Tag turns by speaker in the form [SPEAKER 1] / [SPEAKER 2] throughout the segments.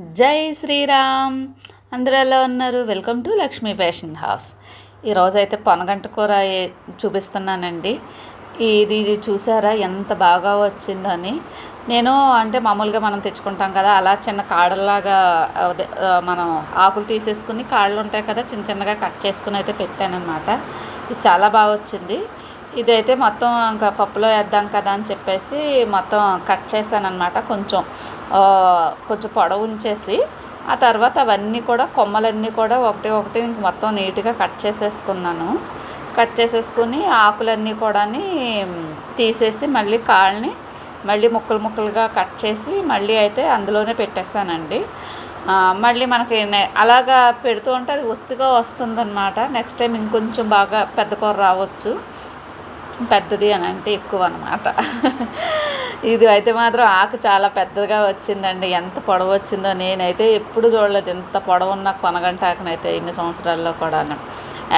[SPEAKER 1] జై శ్రీరామ్. అందరూ ఎలా ఉన్నారు? Welcome to Lakshmi fashion house ఈరోజు అయితే పొనగంట కూర చూపిస్తున్నానండి. ఇది ఇది చూసారా? ఎంత బాగా వచ్చిందని. నేను అంటే మామూలుగా మనం తెచ్చుకుంటాం కదా అలా చిన్న కాడల్లాగా అదే, మనం ఆకులు తీసేసుకుని కాళ్ళు ఉంటాయి కదా చిన్న చిన్నగా కట్ చేసుకుని అయితే పెట్టానమాట ఇది చాలా బాగా వచ్చింది. ఇదైతే మొత్తం ఇంకా పప్పులో వేద్దాం కదా అని చెప్పేసి మొత్తం కట్ చేశాను అనమాట కొంచెం కొంచెం పొడవు ఉంచేసి ఆ తర్వాత అవన్నీ కూడా కొమ్మలన్నీ కూడా ఒకటి ఒకటి మొత్తం నీట్గా కట్ చేసేసుకున్నాను. కట్ చేసేసుకుని ఆకులన్నీ కూడా తీసేసి మళ్ళీ కాళ్ళని మళ్ళీ ముక్కలు ముక్కలుగా కట్ చేసి మళ్ళీ అయితే అందులోనే పెట్టేశానండి. మళ్ళీ మనకి అలాగా పెడుతూ ఉంటే అది ఒత్తుగా వస్తుందన్నమాట. నెక్స్ట్ టైం ఇంకొంచెం బాగా పెద్ద కూర రావచ్చు. పెద్దది అని అంటే ఎక్కువ అనమాట ఇది అయితే మాత్రం ఆకు చాలా పెద్దగా వచ్చిందండి. ఎంత పొడవు వచ్చిందో నేనైతే ఎప్పుడు చూడలేదు. ఇంత పొడవున్న కొనగంట ఆకునైతే ఇన్ని సంవత్సరాల్లో కూడా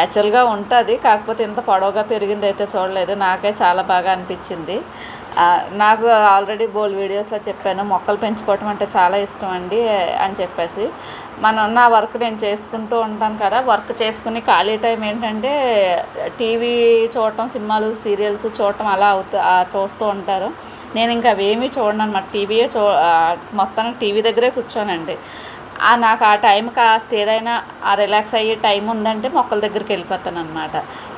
[SPEAKER 1] యాక్చువల్గా ఉంటుంది. కాకపోతే ఇంత పొడవుగా పెరిగింది అయితే చూడలేదు. నాకే చాలా బాగా అనిపించింది. నాకు ఆల్రెడీ బోల్ వీడియోస్లో చెప్పాను మొక్కలు పెంచుకోవటం అంటే చాలా ఇష్టం అండి అని చెప్పేసి. మనం నా వర్క్ నేను చేసుకుంటూ ఉంటాను కదా వర్క్ చేసుకుని ఖాళీ టైం ఏంటంటే టీవీ చూడటం సినిమాలు సీరియల్స్ చూడటం అలా అవుతూ చూస్తూ ఉంటారు. నేను ఇంకా అవేమీ చూడను అనమాట టీవీయే చూ మొత్తానికి టీవీ దగ్గరే కూర్చోనండి. నాకు ఆ టైం కాస్త ఏదైనా ఆ రిలాక్స్ అయ్యే టైం ఉందంటే మొక్కల దగ్గరికి వెళ్ళిపోతాను అనమాట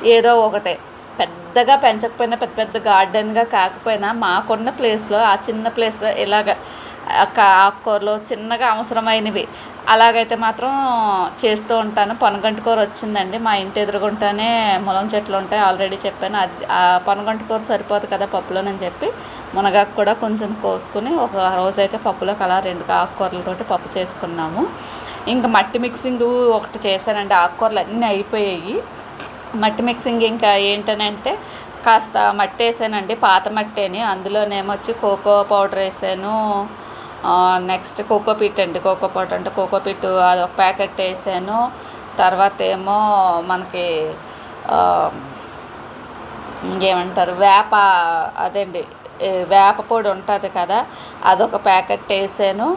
[SPEAKER 1] ఏదో ఒకటే. పెద్దగా పెంచకపోయినా పెద్ద పెద్ద గార్డెన్గా కాకపోయినా మాకున్న ప్లేస్లో ఆ చిన్న ప్లేస్లో ఇలాగ ఆకుకూరలు చిన్నగా అవసరమైనవి. అలాగైతే మాత్రం చేస్తూ ఉంటాను. పనగంటి కూర వచ్చిందండి. మా ఇంటి ఎదురుగుంటానే ములం చెట్లు ఉంటాయి. ఆల్రెడీ చెప్పాను. అది ఆ కూర సరిపోదు కదా పప్పులోనని చెప్పి మునగాకు కూడా కొంచెం కోసుకుని ఒక రోజైతే పప్పులో పప్పులోకి అలా రెండు ఆకుకూరలతోటి పప్పు చేసుకున్నాము. ఇంకా మట్టి మిక్సింగ్ ఒకటి చేశానండి. ఆకుకూరలు అన్నీ అయిపోయాయి. మట్టి మిక్సింగ్ ఇంకా ఏంటనంటే కాస్త మట్టి వేసానండి పాత మట్టేని. అందులోనేమొచ్చి కోకో పౌడర్ వేసాను. నెక్స్ట్ కోకో పిట్ అండి. కోకో పౌడర్ అంటే కోకో పిట్ అది ఒక ప్యాకెట్ వేసాను. తర్వాత ఏమో మనకి ఏమంటారు వేప అదండి. వేప పొడి ఉంటుంది కదా అదొక ప్యాకెట్ వేసాను.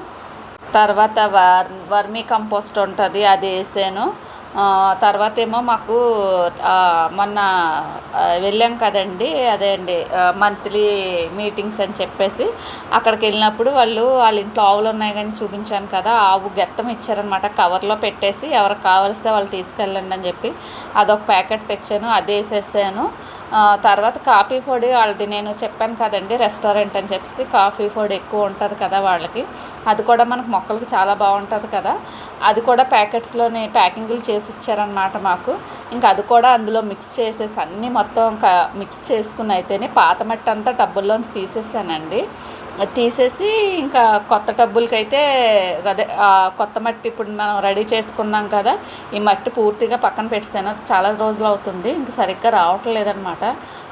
[SPEAKER 1] తర్వాత వర్ వర్మీ కంపోస్ట్ ఉంటుంది అది వేసాను. తర్వాత ఏమో మాకు మొన్న వెళ్ళాం కదండి అదే అండి మంత్లీ మీటింగ్స్ అని చెప్పేసి. అక్కడికి వెళ్ళినప్పుడు వాళ్ళు వాళ్ళ ఇంట్లో ఆవులు ఉన్నాయి కానీ చూపించాను కదా ఆవు గెత్తం ఇచ్చారనమాట కవర్లో పెట్టేసి ఎవరికి కావలిస్తే వాళ్ళు తీసుకెళ్ళండి అని చెప్పి అదొక ప్యాకెట్ తెచ్చాను అది వేసేసాను. తర్వాత కాఫీ పొడి వాళ్ళది నేను చెప్పాను కదండి రెస్టారెంట్ అని చెప్పేసి కాఫీ పొడి ఎక్కువ ఉంటుంది కదా వాళ్ళకి. అది కూడా మనకు మొక్కలకి చాలా బాగుంటుంది కదా. అది కూడా ప్యాకెట్స్లోనే ప్యాకింగ్లు చేసి ఇచ్చారనమాట మాకు. ఇంకా అది కూడా అందులో మిక్స్ చేసేసి అన్నీ మొత్తం క- మిక్స్ చేసుకుని అయితేనే పాత మట్టి అంతా టబ్బుల్లోంచి తీసేసానండి. తీసేసి ఇంకా కొత్త టబ్బులకైతే అదే కొత్త మట్టి ఇప్పుడు మనం రెడీ చేసుకున్నాం కదా ఈ మట్టి పూర్తిగా పక్కన పెట్టాను చాలా రోజులు అవుతుంది ఇంకా సరిగ్గా రావట్లేదనమాట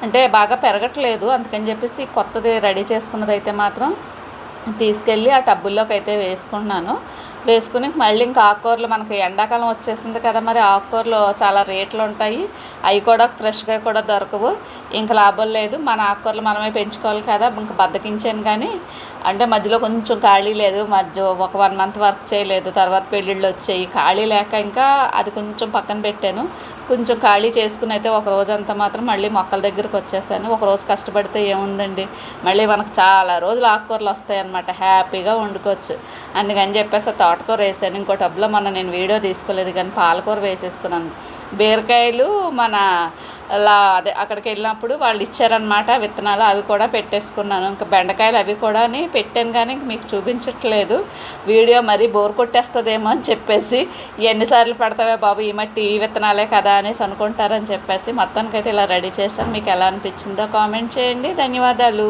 [SPEAKER 1] అంటే బాగా పెరగట్లేదు అందుకని చెప్పేసి కొత్తది రెడీ చేసుకున్నది అయితే మాత్రం తీసుకెళ్ళి ఆ టబ్బుల్లోకి అయితే వేసుకున్నాను. వేసుకుని మళ్ళీ ఇంకా ఆకుకూరలు మనకి ఎండాకాలం వచ్చేసింది కదా మరి ఆకుకూరలు చాలా రేట్లు ఉంటాయి. అవి కూడా ఫ్రెష్గా కూడా దొరకవు. ఇంకా లాభం లేదు. మన ఆకుకూరలు మనమే పెంచుకోవాలి కదా. ఇంకా బద్దకించాను కానీ అంటే మధ్యలో కొంచెం ఖాళీ లేదు మధ్య ఒక వన్ మంత్ వర్క్ చేయలేదు తర్వాత పెళ్ళిళ్ళు వచ్చాయి. ఖాళీ లేక ఇంకా అది కొంచెం పక్కన పెట్టాను. కొంచెం ఖాళీ చేసుకుని అయితే ఒక రోజంతా మాత్రం మళ్ళీ మొక్కల దగ్గరికి వచ్చేసాను. ఒక రోజు కష్టపడితే ఏముందండి? మళ్ళీ మనకు చాలా రోజులు ఆకుకూరలు వస్తాయి అన్నమాట. హ్యాపీగా వండుకోవచ్చు. అందుకని చెప్పేసి తోటకూర వేసాను. ఇంకో టబ్లో మొన్న నేను వీడియో తీసుకోలేదు కానీ పాలకూర వేసేసుకున్నాను. బీరకాయలు మన అలా అదే అక్కడికి వెళ్ళినప్పుడు వాళ్ళు ఇచ్చారనమాట విత్తనాలు అవి కూడా పెట్టేసుకున్నాను. ఇంకా బెండకాయలు అవి కూడా పెట్టాను కానీ ఇంక మీకు చూపించట్లేదు. వీడియో మరీ బోర్ కొట్టేస్తుందేమో అని చెప్పేసి ఎన్నిసార్లు పెడతావే బాబు ఈ మట్టి ఈ విత్తనాలే కదా అనేసి అనుకుంటారని చెప్పేసి మొత్తానికైతే ఇలా రెడీ చేశాను. మీకు ఎలా అనిపించిందో కామెంట్ చేయండి. ధన్యవాదాలు.